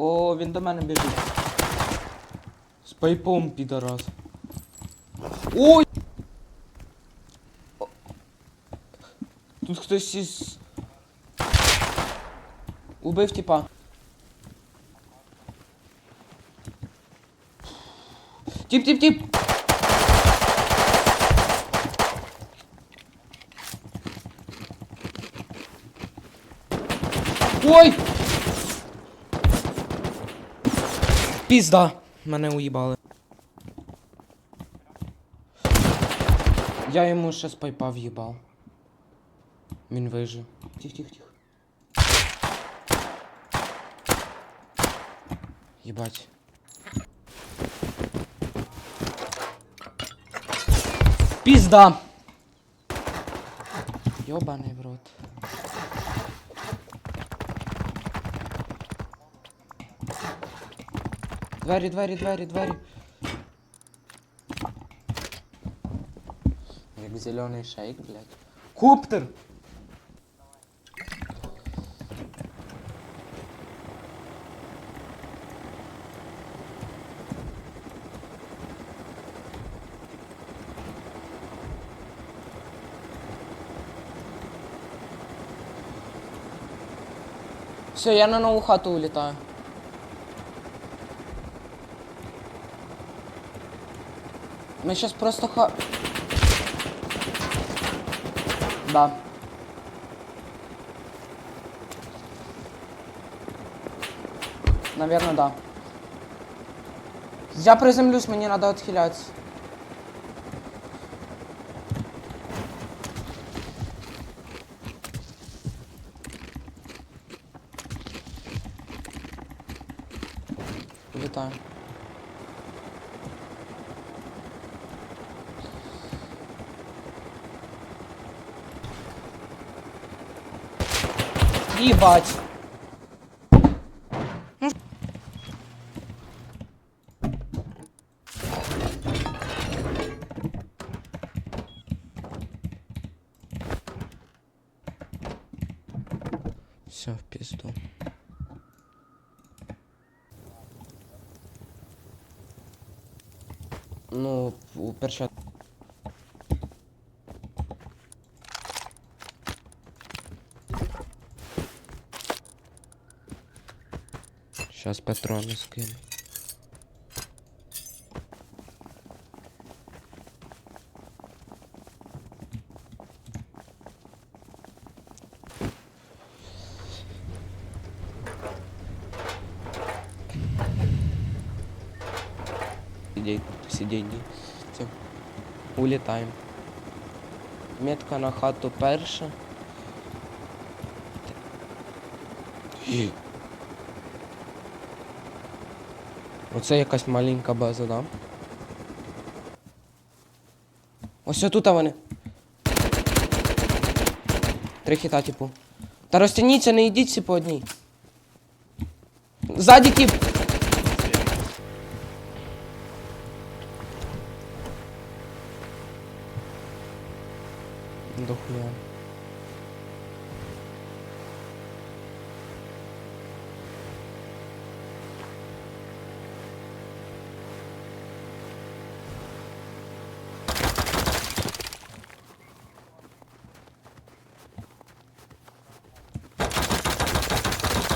О, він до мене біжить. З пайпом, підарас. Ой! О. Тут хтось із... Убив типа. Тип, тип, тип! Ой! Пізда! Мене уїбали. Я йому ще з пайпа в'їбав. Він вижив. Тих, тих, тих. Єбать. Пізда! Йобаний в рот. Двері, двері, двері, двері. Як зелений шейк, блядь. Коптер! Все, я на нову хату улітаю. Мы сейчас просто ха... Да. Наверное, да. Я приземлюсь, мне надо отхиляться. Ебать. Все, в пизду. Ну, у перчат. Сейчас патроны скину. Сидеть, сидеть, Все. Улетаем. Метка на хату перша. Оце якась маленька база, да? Ось тут вони. Три хіта, типу. Та розтягніться, не йдіть всі по одній. Ззаді тип!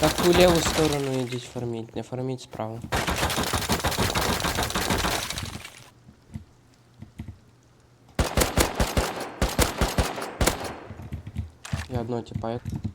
Так в левую сторону идите фармить, не фармить справа. Я одно типа. я-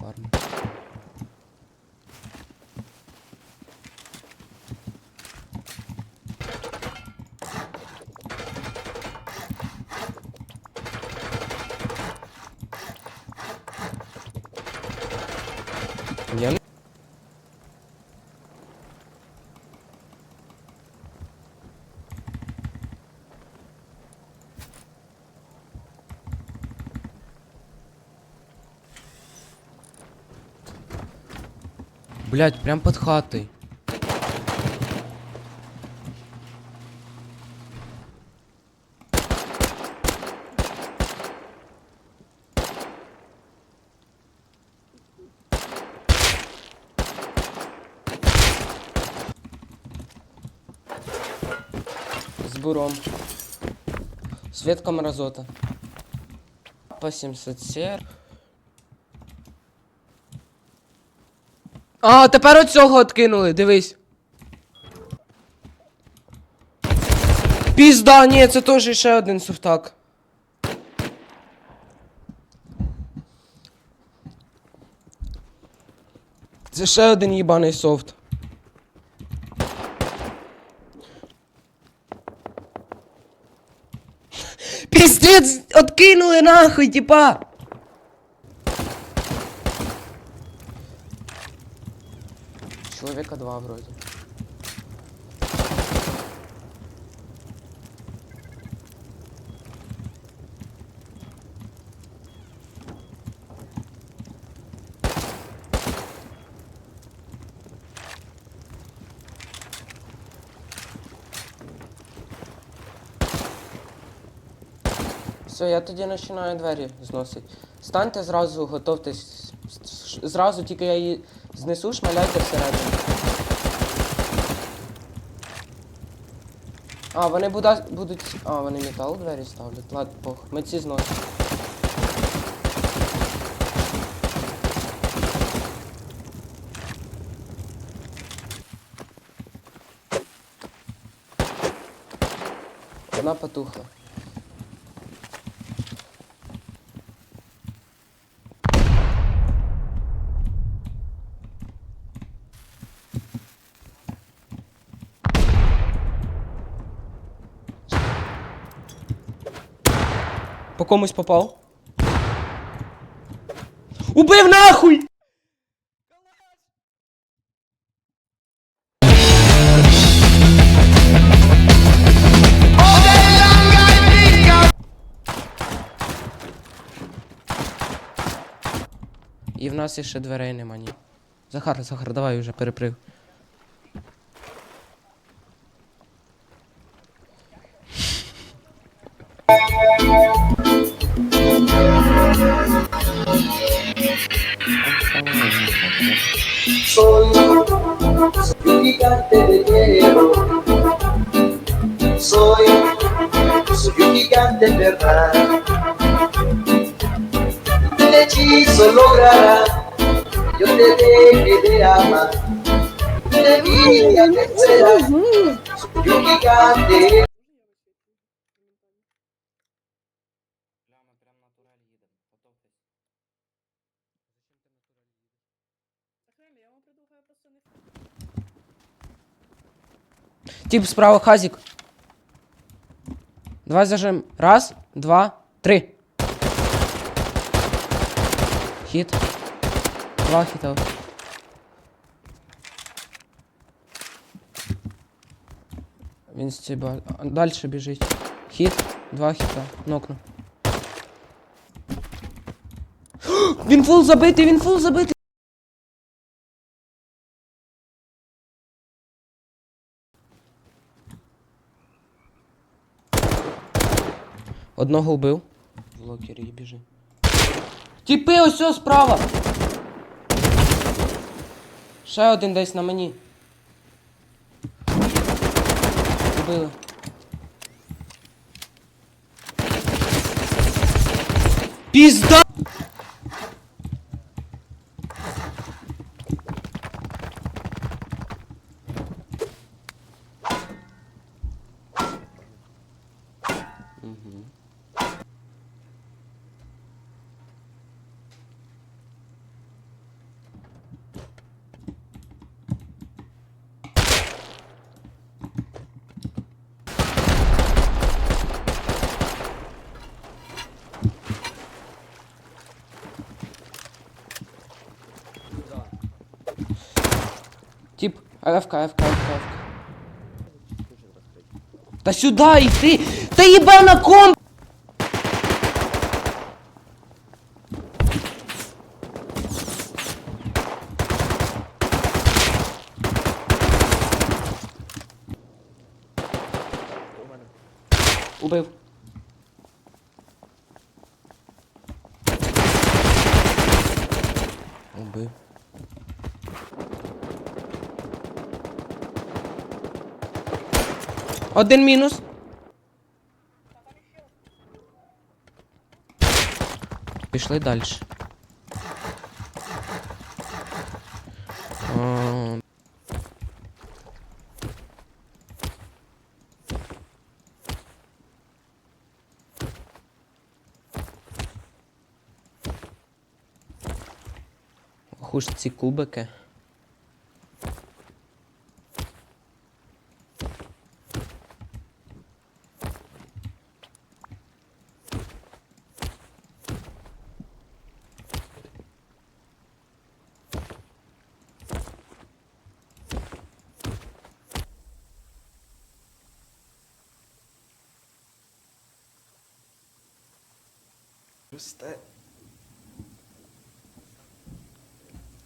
тип фарми. Я не... Блять, прям под хатой. З буром. Светка мразота. По 700 сер. А, тепер оцього откинули, дивись. Пізда, ні, це теж ще один суфтак. Це ще один їбаний софт. Піздець, откинули нахуй, типа. Человека два вроде. Все, я тоді починаю двері зносити. Станьте зразу, готовтесь. Зразу тільки я її знесу, шмаляйте всередину. А, вони буда- будуть. А, вони метал двері ставлять. Ладно, пох. Ми ці зносимо. Вона потухла. По комусь попав. Убив нахуй! І в нас іще дверей нема ні. Захар, Захар, давай вже переприв. Soy, soy un gigante de hielo. Soy, soy un gigante en verdad. El hechizo logrará yo te deje de amar. De mí ya vencerás. Soy un gigante. Тип справа хазик. Давай зажим. Раз, два, три. Хит. Два хита. Він стіба. Далі біжить. Хіт, два хіта. Нокну. Він фул забитий, він фул забитий. Одного вбив. В локері і біжи. Тіпи ось ось справа. Ще один десь на мені. Вбили. Пізда! АФК, АФК, АФК, АФК. Та сюда йти! Та їба на комп! Убив. Один мінус. Пішли далі. Хуж ці кубики.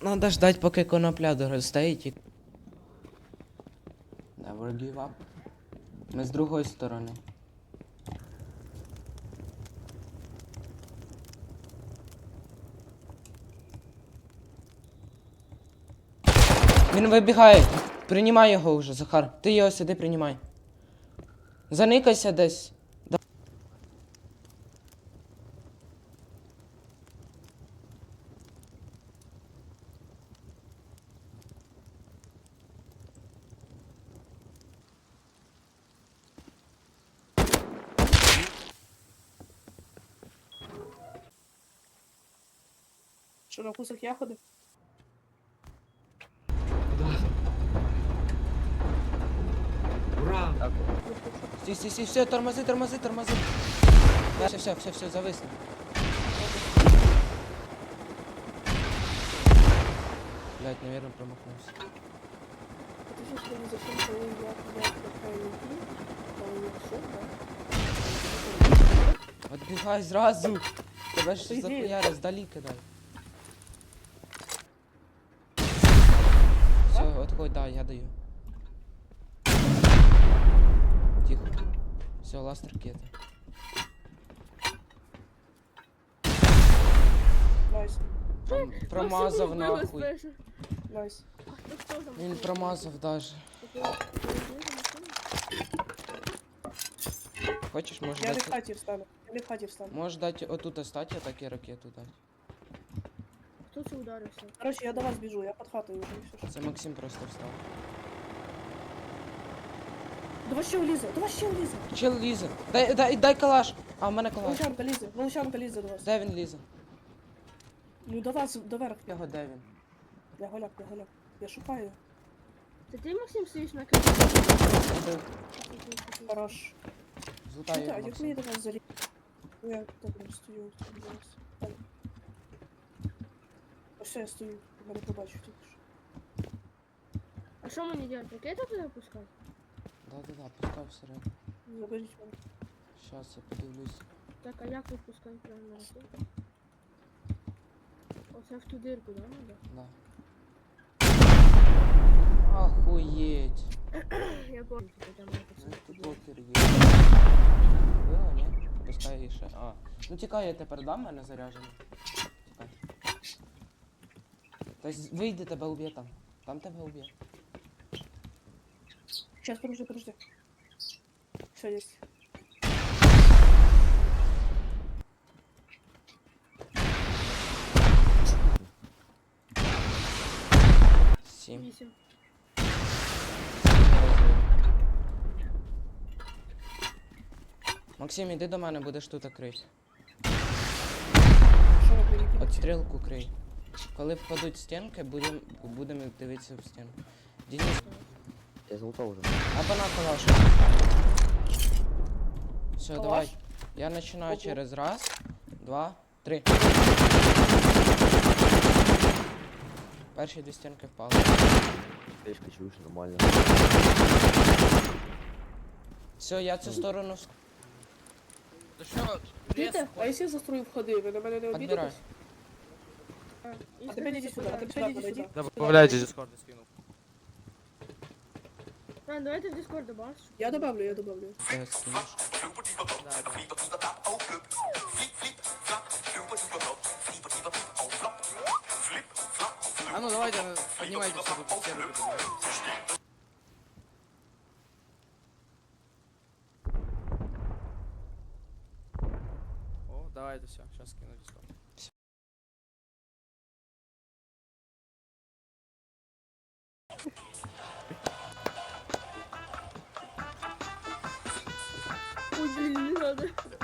Надо ждать, поки конопля доросте. Never give up. Ми з другої сторони. Він вибігає. Приймай його вже, Захар. Ти його сюди приймай. Заникайся десь. Да- Що на вкусах ягоди? Стій, стій, стій, все, тормози, тормози, тормози. Все, все, все, все, зависли. Блять, наверное, промахнулся. Ти ж не зачем коли я я така йду, коли я що, да? Все, отходь, да, я даю. Тихо. Все, ласт ракета. Найс, Пром- Промазав нахуй. найс. Він промазав даже. Хочеш, можеш Я не в дати. хаті встану. Я не в хаті встану. Можеш дати отут статі, так і ракету дати. Хто це ударився? Короче, я до вас біжу, я під хатою вже і все. Це Максим просто встав. До вас ще влізе, до вас ще влізе. Чел лізе. Дай, дай, дай калаш. А, в мене калаш. Волчанка лізе, волчанка лізе до вас. Де він лізе? Ну до вас, до верх. Його де він? Я голяк, я голяк. Я шукаю. Це ти, Максим, стоїш на? Убив. Хорош. Злутаю його, як мені до вас заліз? Я так не стою. там зараз. Все, я стою. Мене побачив тільки що. А що мені робити? Ракету туди пускати? Да-да-да, пускай всередину. Заберіть мене. Щас я подивлюсь. Так, а як відпускати правильно ракету? Оце в ту дирку, да, надо? Да. Охуєть. Я помню, типу, там надо Ну, Тут туди. є. Було, ні? Пускай її ще. А. Ну тікай, я тепер дам мене заряджений. Тікай. Тобто вийди, тебе уб'є там. Там тебе уб'є. Сейчас, подожди, подожди. Все. Сім. Вісім. Максим, іди до мене, будеш тут крити. Що ви приїхали? От стрілку крий. Коли впадуть стінки, будемо будем дивитися в стінку. Денис, Я золото уже. або на калаш. Все, Калаш? давай. Я починаю Ого. через раз, два, три. Перші дві стінки впали. Пешка, чуешь, нормально. Все, я цю сторону с- Да що? Чуєте? А якщо я застрою входи, ви на мене не Підбирай. А, и А тепер іди сюди, а тепер іди сюди. Добавляйте Discord скинув. А, давайте в Discord добавиш. Я добавлю, я добавлю. Е, скинеш. А ну давайте, поднимайте все руки, все руки поднимайте. О, давайте все, сейчас скину Discord. Ой, блин, не надо.